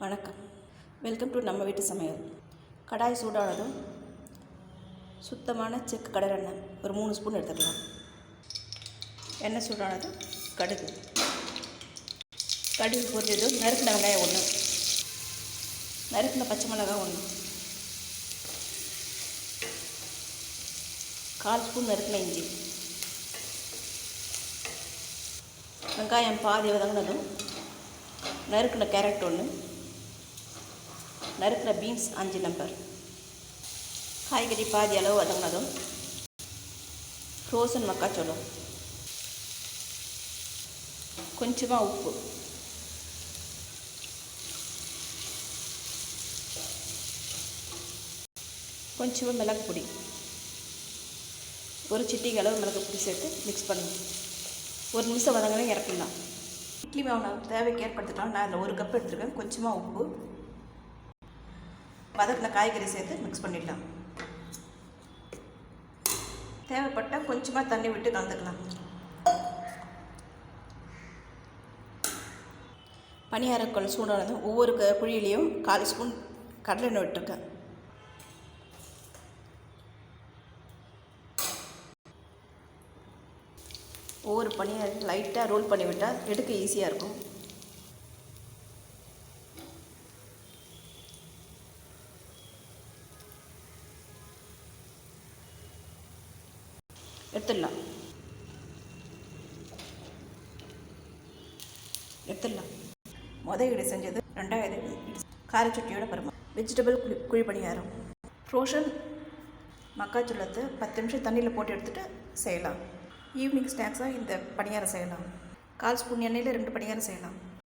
வணக்கம். Welcome to நம்ம வீட்டு சமையல். கடாய் சூடானதும் சுத்தமான செக்கு கடல் எண்ணெய் ஒரு மூணு ஸ்பூன் எடுத்துக்கலாம். எண்ணெய் சூடானதும் கடுகு. கடுகு பொரிஞ்சதும் நறுக்கின வெங்காயம் ஒன்று நறுக்கின பச்சை மிளகாய் ஒன்று கால் ஸ்பூன் நறுக்கின இஞ்சி. வெங்காயம் பாதி வதங்கினதும் நறுக்கின கேரட் ஒன்று நறுக்கிற பீன்ஸ் அஞ்சு நம்பர் காய்கறி பாதி அளவு வதங்கினதும் ஃப்ரோசன் மக்காச்சோளம். கொஞ்சமாக உப்பு. கொஞ்சமாக மிளகு பொடி. ஒரு சிட்டிக்கு அளவு மிளகு பொடி சேர்த்து மிக்ஸ் பண்ணணும் ஒரு நிமிஷம் வதங்கினா இறக்கலாம் இட்லி மாவு நான் தேவைக்கு ஏற்படுத்திக்கலாம் நான் அதில் ஒரு கப் எடுத்துருக்கேன். கொஞ்சமாக உப்பு. வதக்கின காய்கறி சேர்த்து மிக்ஸ் பண்ணிடலாம். தேவைப்பட்டால் கொஞ்சமாக தண்ணி விட்டு கலந்துக்கலாம். பணியாரக்கல் சூடானதும் ஒவ்வொரு க குழியிலையும் கால் ஸ்பூன் கடலெண்ணெய் விட்டுருக்கேன். ஒவ்வொரு பணியை லைட்டாக ரோல் பண்ணி விட்டால் எடுக்க ஈஸியாக இருக்கும். எடுத்துடலாம். எடுத்துடலாம். முத செஞ்சது ரெண்டாவது காரச்சட்டியோட பருமா. வெஜிடபிள் குழி குழி பணியாரம். ஃப்ரோஷன் மக்காச்சோளத்தை பத்து நிமிஷம் தண்ணியில் போட்டு எடுத்துகிட்டு செய்யலாம். ஈவினிங் ஸ்நாக்ஸாக இந்த பணியாரம் செய்யலாம். கால் ஸ்பூன் எண்ணெயில் ரெண்டு பணியாரம் செய்யலாம்.